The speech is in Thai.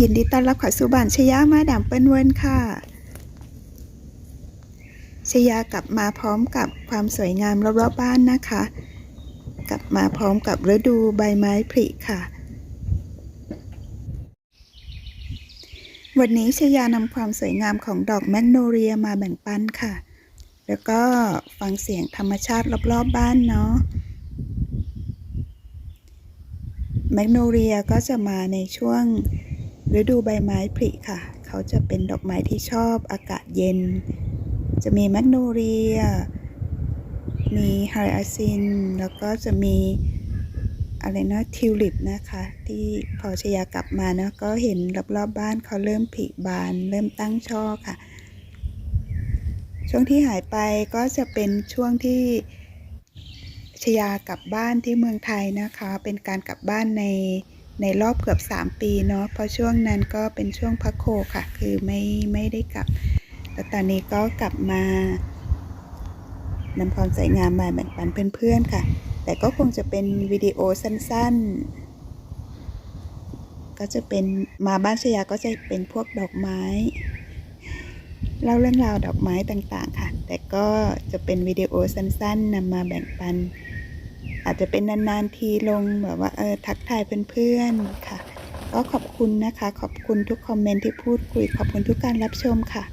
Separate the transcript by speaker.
Speaker 1: ยินดีต้อนรับเขอสู่บ้านชยามาดามเปิ้ลเวิร์นค่ะชยากลับมาพร้อมกับความสวยงามรอบๆบ้านนะคะ กลับมาพร้อมกับฤดูใบไม้ผลิค่ะ วันนี้ชยานำความสวยงามของดอกแมกโนเลียมาแบ่งปันค่ะ แล้วก็ฟังเสียงธรรมชาติรอบๆบ้านเนาะแมกโนเลียก็จะมาในช่วง ฤดูใบไม้ผลิค่ะ เขาจะเป็นดอกไม้ที่ชอบอากาศเย็น จะมีแมกโนเลีย มีไฮอาซิน แล้วก็จะมีอะไรนะทิวลิปนะคะ ที่พอชยากลับมานะก็เห็นรอบๆบบ้านเขาเริ่มผลิบาน เริ่มตั้งช่อค่ะ ช่วงที่หายไปก็จะเป็นช่วงที่ชยากลับบ้านที่เมืองไทยนะคะ เป็นการกลับบ้านใน ในรอบเกือบ 3 ปีเนาะเพราะช่วงนั้นก็เป็นช่วงพักโคค่ะ คือไม่ไม่ได้กลับแต่ตอนนี้ก็กลับมานำความสวยงามมาแบ่งปันเพื่อนๆค่ะ แต่ก็คงจะเป็นวิดีโอสั้นๆ ก็จะเป็นมาบ้านชยาก็จะเป็นพวกดอกไม้เล่าเรื่องราวดอกไม้ต่างๆค่ะ แต่ก็จะเป็นวิดีโอสั้นๆนำมาแบ่งปัน อาจจะเป็นนานๆทีลงแบบว่าเออทักทายเพื่อนๆค่ะ ก็ขอบคุณนะคะ ขอบคุณทุกคอมเมนต์ที่พูดคุย ขอบคุณทุกการรับชมค่ะ